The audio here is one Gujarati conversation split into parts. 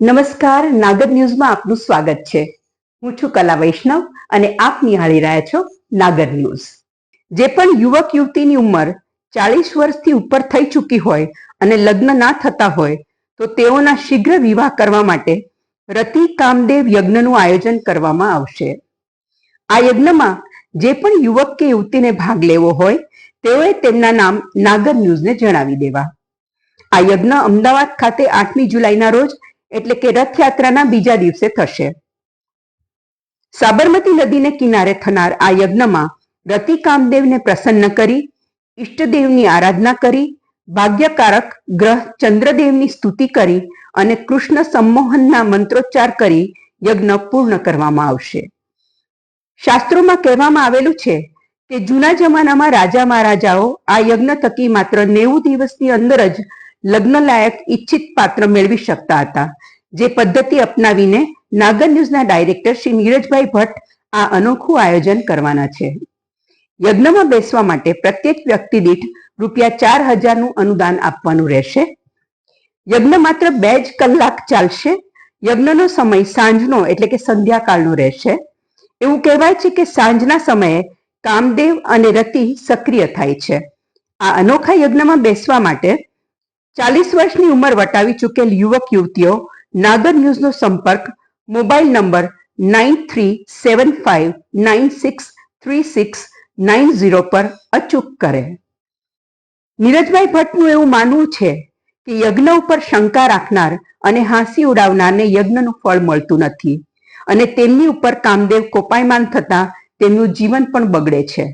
નમસ્કાર, નાગર ન્યૂઝમાં આપનું સ્વાગત છે. હું છું કલા વૈષ્ણવ અને આપ નિહાળી રહ્યા છો નાગર ન્યૂઝ. જે પણ યુવક યુવતીની ઉંમર ચાલીસ વર્ષથી ઉપર થઈ ચૂકી હોય અને લગ્ન ના થતા હોય, તો તેઓના શીઘ્ર વિવાહ કરવા માટે રતિ કામદેવ યજ્ઞનું આયોજન કરવામાં આવશે. આ યજ્ઞમાં જે પણ યુવક કે યુવતીને ભાગ લેવો હોય, તેઓએ તેમના નામ નાગર ન્યૂઝને જણાવી દેવા. આ યજ્ઞ અમદાવાદ ખાતે આઠમી જુલાઈના રોજ એટલે કે રથયાત્રાના બીજા દિવસે થશે. સાબરમતી નદીને કિનારે થનાર આ યજ્ઞમાં રતિ કામદેવને પ્રસન્ન કરી, ઈષ્ટદેવની આરાધના કરી, ભાગ્યકારક ગ્રહ ચંદ્રદેવની સ્તુતિ કરી અને કૃષ્ણ સંમોહનના મંત્રોચ્ચાર કરી યજ્ઞ પૂર્ણ કરવામાં આવશે. શાસ્ત્રોમાં કહેવામાં આવેલું છે કે જૂના જમાનામાં રાજા મહારાજાઓ આ યજ્ઞ થકી માત્ર નેવું દિવસની અંદર જ લગ્ન લાયક ઈચ્છિત પાત્ર મેળવી શકતા હતા. જે પદ્ધતિ અપનાવીને નાગર ન્યૂઝના ડાયરેક્ટર શ્રી નીરજભાઈ ભટ્ટ આ અનોખું આયોજન કરવાના છે. યજ્ઞમાં બેસવા માટે પ્રત્યેક વ્યક્તિ દીઠ રૂપિયા ચાર હજારનું અનુદાન આપવાનું રહેશે. યજ્ઞ માત્ર બે જ કલાક ચાલશે. યજ્ઞનો સમય સાંજનો એટલે કે સંધ્યાકાળનો રહેશે. એવું કહેવાય છે કે સાંજના સમયે કામદેવ અને રતિ સક્રિય થાય છે. આ અનોખા યજ્ઞમાં બેસવા માટે ચાલીસ વર્ષની ઉંમર વટાવી ચૂકેલ યુવક, યુવતીઓ, નાગર ન્યૂઝનો સંપર્ક, mobile number nine three seven five nine six three six nine zero પર અચૂક કરે. નીરજભાઈ ભટ્ટનું એવું માનવું છે કે યજ્ઞ ઉપર શંકા રાખનાર અને હાંસી ઉડાવનારને યજ્ઞનું ફળ મળતું નથી અને તેમની ઉપર કામદેવ કોપાયમાન થતા તેમનું જીવન પણ બગડે છે.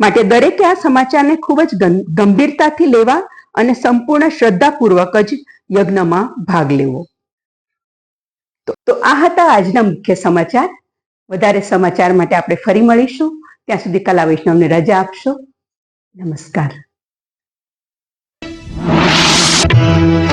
માટે દરેકે આ સમાચારને ખૂબ જ ગંભીરતાથી લેવા અને સંપૂર્ણ શ્રદ્ધાપૂર્વક જ યજ્ઞમાં ભાગ લેવો. તો- આ હતા આજના મુખ્ય સમાચાર. વધારે સમાચાર માટે આપણે ફરી મળીશું. ત્યાં સુધી કલા વૈષ્ણવને રજા આપશો. નમસ્કાર.